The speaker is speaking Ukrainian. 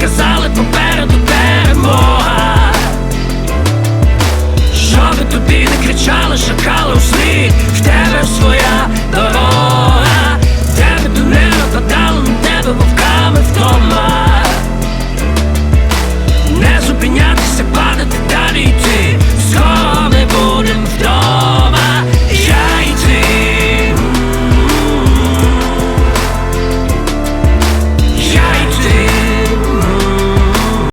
казали попереду перемога, Жаби тобі не кричали, шакали у слід